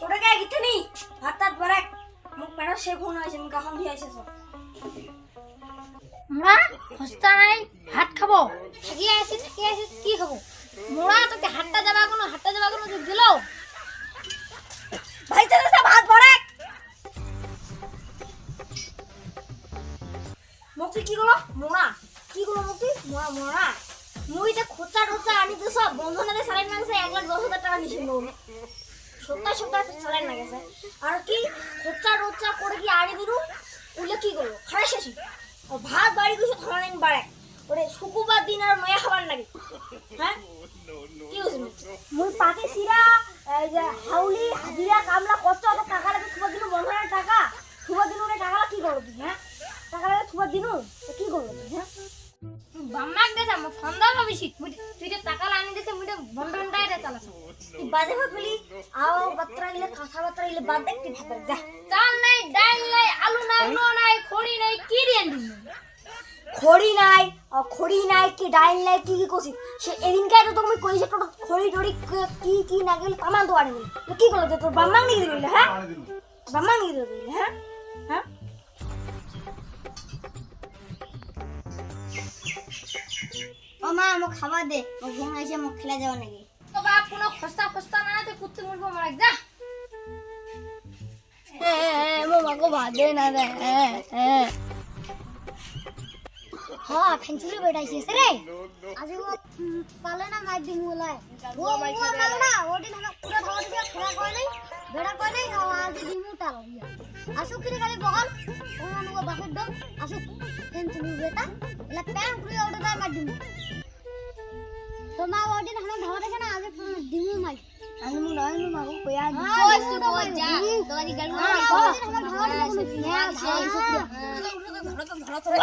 ಹುಡುಗ ಆಗಿತ್ತೀನಿ ಹತ್ತದ್ ಬರಕ್ ಮುಗ್ ಬೇಡ ಶೇಬು ಹಣ್ಣು ನಿಮ್ಗೆ ಹಂದಿ ಆಯ್ಸು মোড়া খস্তা নাই ভাত খাব। থাকি আছিস কি আছিস কি খাব? মোড়া তোকে হাতটা দেবা কোনো হাতটা দেবা কোনো তুই দিল। ভাই চলে সে ভাত ভরে মুক্তি কি গলো মোড়া কি গলো মুক্তি মোড়া মোড়া মুইতে খোঁচা টোচা আনি তো সব বন্ধনাদের সাড়ে মাংসে এক লাখ দশ হাজার টাকা নিছিল। সপ্তাহ সপ্তাহ সালাইন না গেছে। আর কি খোঁচা টোচা করে কি আনি দিলু? উলে কি করল? খারাই শেষি ভাত, বাড়ি কিছু ধরানিন বাড়ে ওরে শুকুবার দিন আর নয়া খাবার লাগে। হ্যাঁ? কি হয়েছে মুই পাকে সিরা হাউলি, হাজিরা, কামলা, কষ্ট অত টাকা লাগে থুবা দিনু বন্ধনের টাকা। থুবা দিনু রে, টাকা কি করল তুই হ্যাঁ? টাকা লাগে থুবা দিনু কি করল তুই হ্যাঁ? বাম্মাক দেছে আমার সন্দেহ ভাবিছি তুই যে টাকা আনি দিতে মুই ভাবলি আও বাত্রা কথা বাত্রা বাদ দেখ যা। চাল নাই ডাল নাই আলু নাই নো নাই খড়ি নাই কি খড়ি নাই খড়ি নাই কি নাই কি কি কইছি সে এদিনকে তো তুমি কইছে তোর খড়ি টড়ি কি কি না গেলে তামান তো আনি কি করল তোর বাম্মাং নিয়ে দিলি হ্যাঁ? বাম্মাং নিয়ে দিলি হ্যাঁ? হ্যাঁ? ও মা মোক খাবার দে ঘুম খেলা যাওয়া নাকি? বাপ কোনো খস্তা খস্তা না তো কুত্তে মুরবো মারা যা। মো মাকো ভাত দে না রে হ্যাঁ ফেঞ্চুরি বেটাইছে রে। আজি পালে না মার দিন ওলাই। ও ও মাল না ওটি না পুরো ধরে দিয়ে খেলা করে নাই বেড়া করে নাই ও আজি দিমু তাল। আসুক কি খালি বগল ও মানুষ বাপের দম। আসুক ফেঞ্চুরি বেটা এলা প্যান করে ওটা তাই মার দিমু তোমার ওটি না ধরে আছে না আজি দিমু মার আমি মু নয় মু মাগো কয়া দি ওই সু তো যা তো আজি গালু না কো হ্যাঁ ধরে ধরে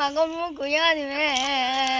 Mago mo kuya ni me. Mago